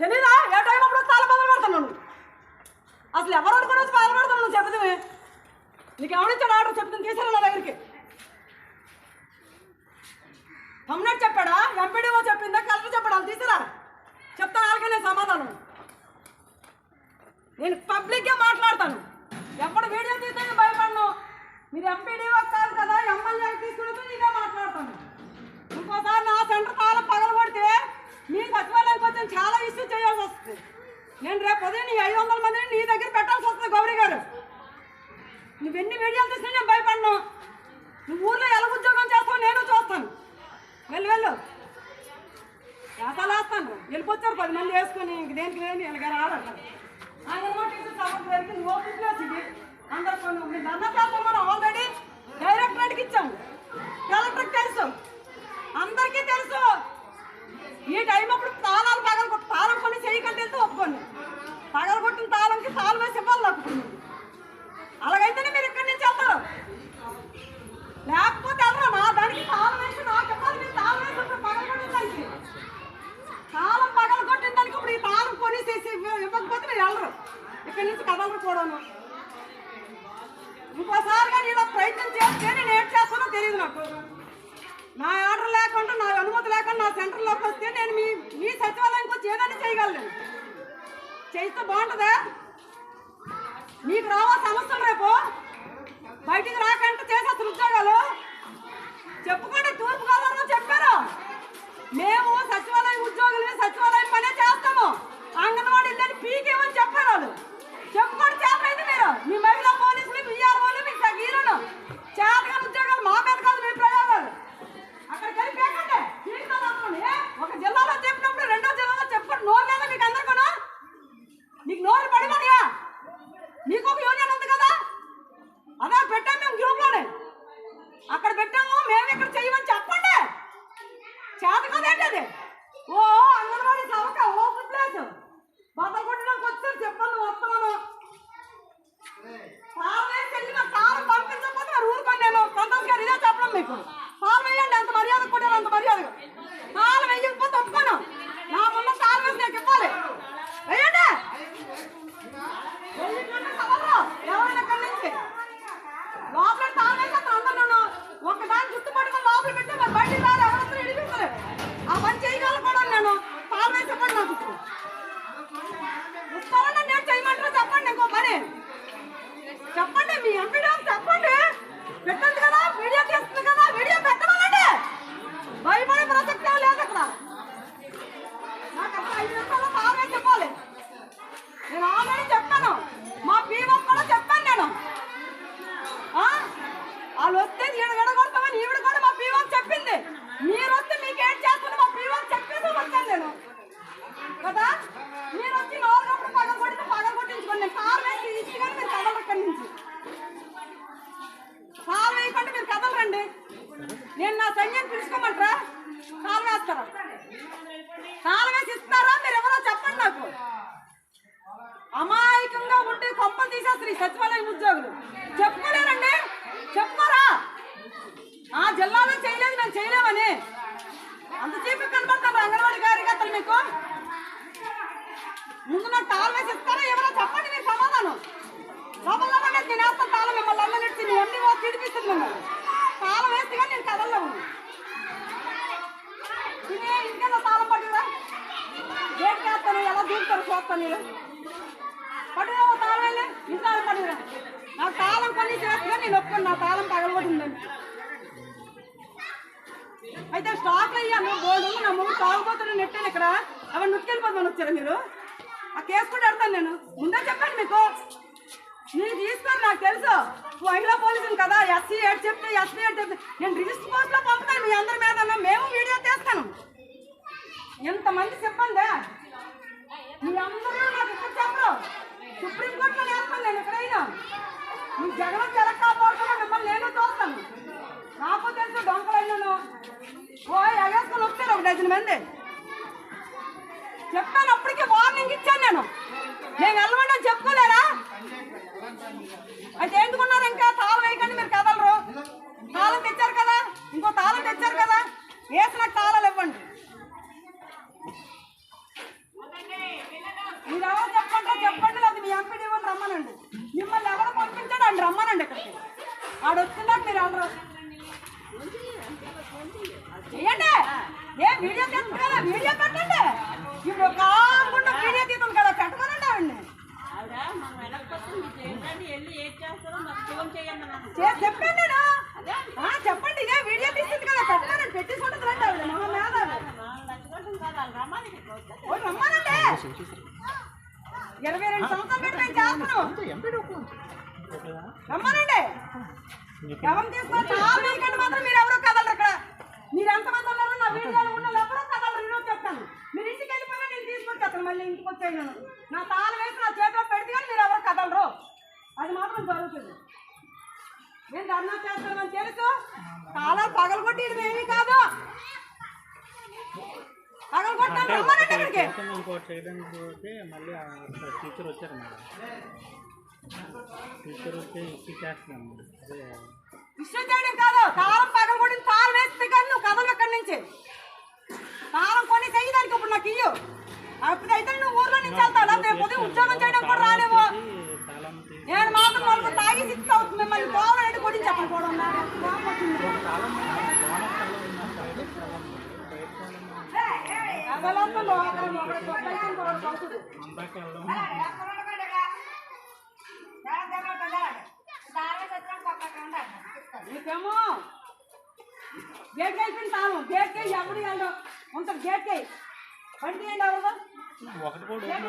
తెలీదా? ఏ టైం అప్పుడు చాలా బదులు అసలు ఎవరు అనుకుని వచ్చి బాధ పెడుతున్నాను చెబుతామే నీకు ఎవరిచ్చాడు ఆర్డర్ చెప్తాను తీసుకురా నా దగ్గరికి. కమ్నెట్ చెప్పాడా? ఎంపీడీఓ చెప్పిందా? కలెక్టర్ చెప్పాడా? వాళ్ళు తీసుకురా చెప్తాను వాళ్ళకే నేను సమాధానం. నేను పబ్లిక్గా మాట్లాడతాను. ఎప్పుడు వీడియో తీస్తే భయపడను. మీరు ఎంపీడీఓ కాదు కదా ఎమ్మెల్యే తీసుకుని నేనే మాట్లాడతాను ఇంకోసారి నా సెంటర్ తాళం పగల కొడితే మీ సచివాలయానికి వచ్చి చాలా ఇష్యూ చేయాల్సి వస్తుంది నేను రేపు ఉదయం నీ ఐదు వందల మందిని నీ దగ్గర పెట్టాల్సి వస్తుంది గౌరీ గారు నువ్వు ఎన్ని వీడియోలు తీసినా నేను భయపడను. నువ్వు ఊర్లో ఎలా ఉద్యోగం చేస్తావు నేను చూస్తాను. వెళ్ళు వెళ్ళు. వేసాలు వేస్తాను వెళ్ళిపోతారు పది మంది వేసుకొని ఇంక దేనికి లేని ఇలాగ రాడట అంగన్వాడీ టీచర్ సపోర్ట్ వెళ్తే నువ్వు ఓపెన్ ప్లేస్ ఇది అందరు కొన్ని మీ ధర్నా చేస్తాం మనం ఆల్రెడీ డైరెక్టరేట్కి ఇచ్చాము కలెక్టర్కి తెలుసు అందరికీ తెలుసు ఈ టైం అప్పుడు తాళాలు పగల కొట్టి తాళం కొని చేయకంటే వెళ్తే ఒప్పుకోండి పగల కొట్టిన తాళంకి తాళం వేసి ఇవ్వాలి నాకు అలాగైతేనే మీరు ఇక్కడి నుంచి వెళ్తారు లేకపోతే వెళ్ళరా నా దానికి తాళం వేసి నాకు ఇవ్వాలి మీరు తాళం వేసి ఉంటే పగల కొట్టిన దానికి తాళం పగల కొట్టిన దానికి ఇప్పుడు ఈ తాళం కొనేసేసి ఇవ్వ- ఇవ్వకపోతే మీరు వెళ్ళరు ఇక్కడి నుంచి కదలరు చూడను. ఇంకోసారిగా నేను ప్రయత్నం చేస్తే నేను ఏం చేస్తానో తెలియదు నాకు. నా ఆర్డర్ లేకుండా నా అనుమతి లేకుండా నా సెంటర్లోకి వస్తే నేను మీ మీ సచివాలయానికి వచ్చి ఏదైనా చేయగలను. చేస్తే బాగుంటుందా? మీకు రావా సమస్యలు రేపు? బయటికి రాకంటే చేసే ఉద్యోగాలు? చెప్పుకోండి తూర్పు గోదావరిలో చెప్పారు. మేము నేను నా సంఖ్యను పిలుచుకోమంటారా? కాలు వేస్తారా కాలు వేసి ఇస్తారా? మీరు ఎవరో చెప్పండి నాకు. అమాయకంగా ఉండి కొంపలు తీసేస్తారు ఈ సచివాలయం ఉద్యోగం చెప్పుకోలేరండి చెప్పుకోరా ఆ జిల్లాలో చేయలేదు మేము చేయలేమని అంత చెప్పి కనబడతారు అంగన్వాడీ కార్యకర్తలు మీకు ముందు నాకు తాళం వేసి ఇస్తారా ఎవరో చెప్పండి మీరు సమాధానం లోపల లోపల నేను వేస్తాను తాళం మిమ్మల్ని అల్లనెట్టి నీ అన్ని ఓ తిడిపిస్తుంది మిమ్మల్ని తాళం వేస్తే కానీ నేను కదలలేము తినే ఇంటికెళ్ళి తాళం పట్టుకురా గేట్ వేస్తాను ఎలా దూకుతారు చూస్తాను మీరు తాళం వెళ్ళి పట్టుకురా. నాకు తాళం చేస్తున్నా నేను ఒప్పుకోను. నా తాళం పగలబడిందని అయితే స్టాక్ అయ్యాను బోర్డు నా ముందు తాగుపోతున్న నెట్టాను ఇక్కడ. అవి నుట్టుకెళ్ళిపోతాను వచ్చారా మీరు. ఆ కేసు కూడా పెడతాను నేను. ముందే చెప్పండి మీకు. మీరు తీసుకోరు నాకు తెలుసు. మహిళా పోలీసులు కదా. ఎస్సీ ఏడు చెప్తే ఎస్సీ ఏడు చెప్తే నేను రిజిస్టర్ పోస్ట్లో పంపుతాను మీ అందరి మీద. మేము వీడియో తీస్తాను. ఎంతమంది చెప్పండి మీ అందరూ నాకు ఇక్కడ చెప్పరు? సుప్రీంకోర్టులో లేకపోతే నేను ఎక్కడైనా? మీ జగన్ జరగకపోతున్నా మిమ్మల్ని నేను చూస్తాను నాకు తెలుసు డొంకలైనను ఓ ఎగేసుకొని వచ్చారు ఒక డజన్ మంది. చెప్పాను అప్పటికే వార్నింగ్ ఇచ్చాను నేను. నేను వెళ్ళమంటే చెప్పుకోలేరా? అయితే ఎందుకున్నారు ఇంకా? తాళం వేయకండి మీరు కదలరు తాళం తెచ్చారు కదా ఇంకో తాళం తెచ్చారు కదా వేసిన తాళాలు ఇవ్వండి రమ్మనండి మిమ్మల్ని ఎవరు పంపించాడు అండి రమ్మనండి ఇక్కడికి ఆడు వస్తున్నాడు మీరు ఎవరు చెయ్యండి ఏ వీడియో తీస్తుంది కదా వీడియో పెట్టండి. ఇప్పుడు కాకుండా వీడియో తీస్తుంది కదా పెట్టమనండి ఆవిడ్ని. మనం చేయండి చెప్పండి చెప్పండి. ఇదే వీడియో తీస్తుంది కదా పెట్టమనండి. పెట్టేసుకుంటుంది రండి ఆవిడ మా మేధావి నాలుగు లక్షలు కాదు వాళ్ళు రమ్మని ఇక్కడికి వస్తే ఓ రమ్మనండి. ఇరవై రెండు సంవత్సరాలు పెట్టి నేను చేస్తున్నాను రమ్మనండి. ఎవరు తీసుకున్నా చాలా మీకంటే మాత్రం మీరు ఎవరో కదలరు ఇక్కడ. మీరు ఎంతమంది ఉన్నారో నా వీడియోలో ఉన్న ఎవరో కదలరు ఈరోజు చెప్తాను. మీరు ఇంటికి వెళ్ళిపోయినా నేను తీసుకొచ్చేస్తాను మళ్ళీ ఇంటికి వచ్చాను నేను నా తాళం వేసి నా చేతిలో పెడితే కానీ మీరు ఎవరు కదలరు. అది మాత్రం జరుగుతుంది. నేను ధర్నా చేస్తానని తెలుసు? తాళాలు పగలగొట్టి ఏమీ కాదు. పగలగొట్టాను రమ్మనండి ఇక్కడికి. మళ్ళీ ఆ టీచర్ వచ్చారు మేడం. ఇష్టం చేయడం కాదు తాళం పగలగొట్టిన తాళం వేస్తే కానీ నువ్వు కదలు ఇక్కడి నుంచి. తాళం కొని చెయ్యడానికి ఇప్పుడు నాకు ఇయ్యు. అప్పుడైతే నువ్వు ఊర్లో నుంచి వెళ్తావు. లేకపోతే రేపు ఉదయం ఉద్యోగం చేయడం కూడా రాలేవు. నేను మాత్రం వాళ్ళకి తాగి సిక్స్ అవుతుంది. మిమ్మల్ని కోవలు ఎటు కొట్టి చెప్పను కూడా కోపం వచ్చింది. తాళం లోన తాళం ఉందా? బయట తాళం ఉంది. బయట తాళం అసలు ఇంకేమో గేట్ కలిపింది తాను. గేట్ అయిపోయింది ఎవరు వెళ్ళడం. ఉంటారు గేట్ బండి ఎవరు